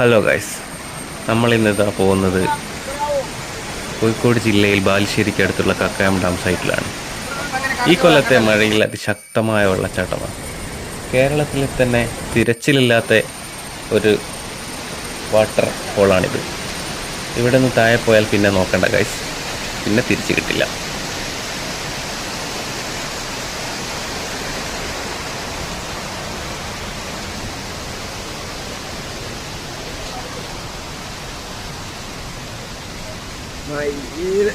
Hello guys നമ്മൾ ഇന്നിതാ പോകുന്നത് കോഴിക്കോട് ജില്ലയിൽ ബാലുശ്ശേരിക്ക് അടുത്തുള്ള കക്കയം ഡാം സൈറ്റിലാണ്. ഈ കൊല്ലത്തെ മഴയിൽ അതിശക്തമായ വെള്ളച്ചാട്ടമാണ്. കേരളത്തിൽ തന്നെ തിരച്ചിലില്ലാത്ത ഒരു വാട്ടർ ഫോളാണിത് ഇവിടെ നിന്ന് താഴെ പോയാൽ പിന്നെ നോക്കണ്ട ഗൈസ് പിന്നെ തിരിച്ചു കിട്ടില്ല. 卖鱼